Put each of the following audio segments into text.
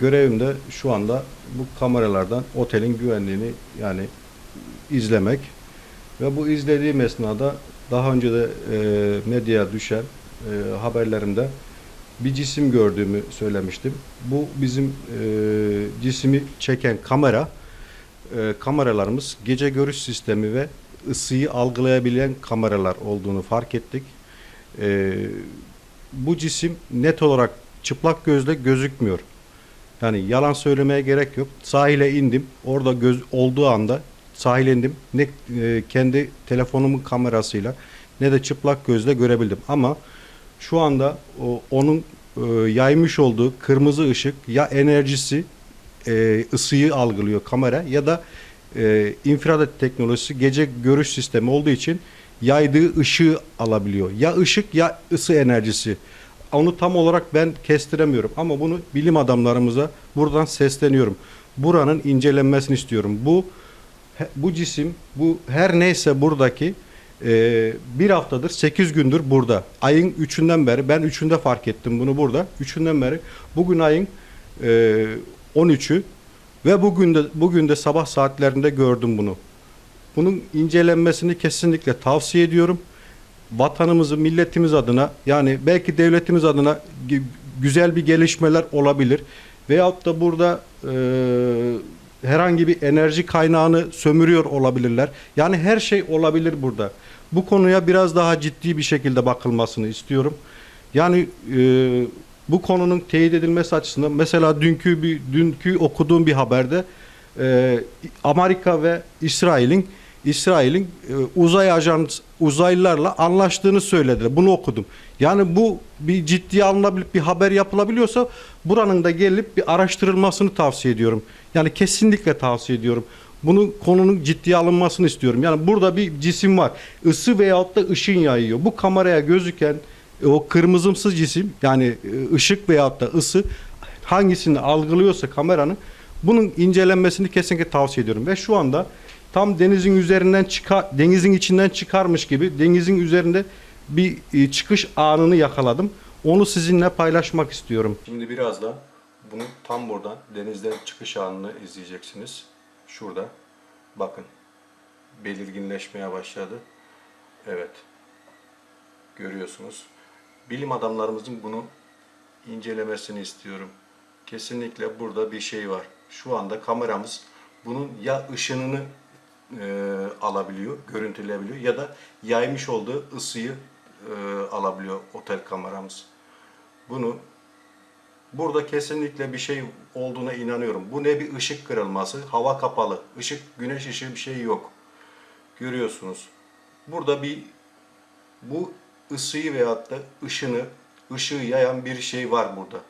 Görevim de şu anda bu kameralardan otelin güvenliğini yani izlemek ve bu izlediğim esnada daha önce de e, medyaya düşen e, haberlerimde bir cisim gördüğümü söylemiştim. Bu bizim e, cismi çeken kamera e, kameralarımız gece görüş sistemi ve ısıyı algılayabilen kameralar olduğunu fark ettik. E, bu cisim net olarak çıplak gözle gözükmüyor. Yani yalan söylemeye gerek yok. Sahile indim. Orada göz olduğu anda sahile indim. Ne e, kendi telefonumun kamerasıyla ne de çıplak gözle görebildim. Ama şu anda o, onun e, yaymış olduğu kırmızı ışık ya enerjisi e, ısıyı algılıyor kamera ya da e, infrared teknolojisi gece görüş sistemi olduğu için yaydığı ışığı alabiliyor. Ya ışık ya ısı enerjisi. Onu tam olarak ben kestiremiyorum ama bunu bilim adamlarımıza buradan sesleniyorum. Buranın incelenmesini istiyorum. Bu bu cisim, bu her neyse buradaki e, bir haftadır, 8 gündür burada. Ayın 3'ünden beri, ben 3'ünde fark ettim bunu burada. 3'ünden beri, bugün ayın e, 13'ü ve bugün de, bugün de sabah saatlerinde gördüm bunu. Bunun incelenmesini kesinlikle tavsiye ediyorum. Vatanımızı, milletimiz adına yani belki devletimiz adına gü- güzel bir gelişmeler olabilir. Veyahut da burada e, herhangi bir enerji kaynağını sömürüyor olabilirler. Yani her şey olabilir burada. Bu konuya biraz daha ciddi bir şekilde bakılmasını istiyorum. Yani e, bu konunun teyit edilmesi açısından mesela dünkü bir dünkü okuduğum bir haberde e, Amerika ve İsrail'in İsrail'in e, uzay ajans uzaylılarla anlaştığını söylediler. Bunu okudum. Yani bu bir ciddiye alınabilip bir haber yapılabiliyorsa buranın da gelip bir araştırılmasını tavsiye ediyorum. Yani kesinlikle tavsiye ediyorum. Bunun konunun ciddiye alınmasını istiyorum. Yani burada bir cisim var. Isı veyahut da ışın yayıyor. Bu kameraya gözüken e, o kırmızımsı cisim yani e, ışık veyahut da ısı hangisini algılıyorsa kameranın bunun incelenmesini kesinlikle tavsiye ediyorum. Ve şu anda tam denizin üzerinden çıkar, denizin içinden çıkarmış gibi denizin üzerinde bir e, çıkış anını yakaladım. Onu sizinle paylaşmak istiyorum. Şimdi biraz da bunu tam buradan denizden çıkış anını izleyeceksiniz. Şurada. Bakın. Belirginleşmeye başladı. Evet. Görüyorsunuz. Bilim adamlarımızın bunu incelemesini istiyorum. Kesinlikle burada bir şey var. Şu anda kameramız bunun ya ışınını e, alabiliyor, görüntüleyebiliyor ya da yaymış olduğu ısıyı e, alabiliyor otel kameramız. Bunu burada kesinlikle bir şey olduğuna inanıyorum. Bu ne bir ışık kırılması, hava kapalı, ışık, güneş ışığı bir şey yok. Görüyorsunuz. Burada bir bu ısıyı veyahut da ışını, ışığı yayan bir şey var burada.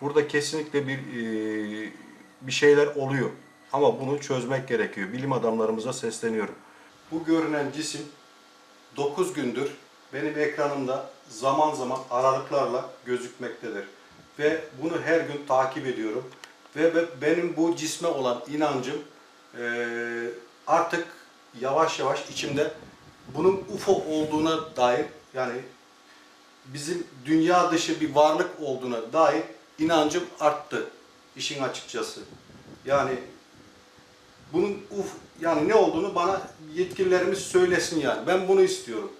Burada kesinlikle bir e, bir şeyler oluyor. Ama bunu çözmek gerekiyor. Bilim adamlarımıza sesleniyorum. Bu görünen cisim 9 gündür benim ekranımda zaman zaman aralıklarla gözükmektedir. Ve bunu her gün takip ediyorum. Ve be- benim bu cisme olan inancım eee, artık yavaş yavaş içimde bunun UFO olduğuna dair yani bizim dünya dışı bir varlık olduğuna dair inancım arttı işin açıkçası. Yani bunun uf yani ne olduğunu bana yetkililerimiz söylesin yani. Ben bunu istiyorum.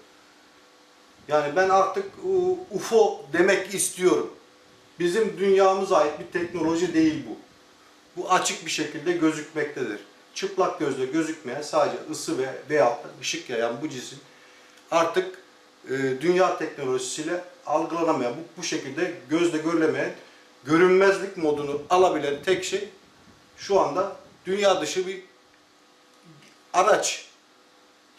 Yani ben artık UFO demek istiyorum. Bizim dünyamıza ait bir teknoloji değil bu. Bu açık bir şekilde gözükmektedir. Çıplak gözle gözükmeyen sadece ısı ve da ışık yayan bu cisim artık e, dünya teknolojisiyle algılanamayan, bu, bu şekilde gözle görülemeyen görünmezlik modunu alabilen tek şey şu anda dünya dışı bir araç.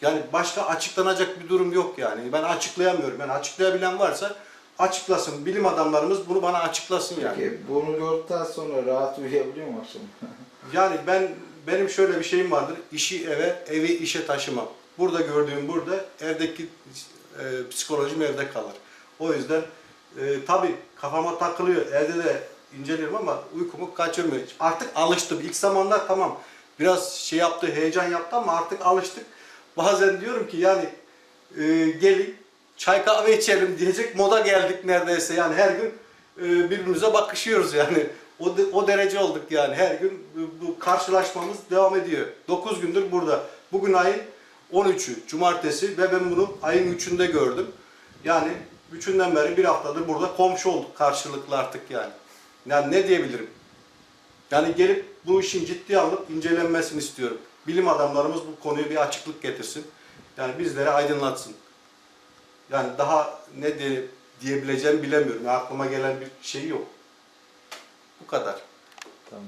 Yani başka açıklanacak bir durum yok yani. Ben açıklayamıyorum. Yani açıklayabilen varsa açıklasın. Bilim adamlarımız bunu bana açıklasın yani. Peki bunu gördükten sonra rahat uyuyabiliyor musun? Yani ben benim şöyle bir şeyim vardır. İşi eve, evi işe taşımam. Burada gördüğüm burada, evdeki e, psikolojim evde kalır. O yüzden e, tabii kafama takılıyor. Evde de inceliyorum ama uykumu kaçırmıyor. Artık alıştım. İlk zamanlar tamam biraz şey yaptı, heyecan yaptı ama artık alıştık. Bazen diyorum ki yani e, gelin çay kahve içelim diyecek moda geldik neredeyse. Yani her gün e, birbirimize bakışıyoruz yani. O, o derece olduk yani. Her gün bu, bu karşılaşmamız devam ediyor. 9 gündür burada. Bugün ayın 13'ü, cumartesi ve ben bunu ayın 3'ünde gördüm. Yani üçünden beri bir haftadır burada komşu olduk karşılıklı artık yani. Yani ne diyebilirim? Yani gelip bu işin ciddi alıp incelenmesini istiyorum. Bilim adamlarımız bu konuya bir açıklık getirsin. Yani bizlere aydınlatsın. Yani daha ne de, diyebileceğimi bilemiyorum. Aklıma gelen bir şey yok. Bu kadar. Tamam.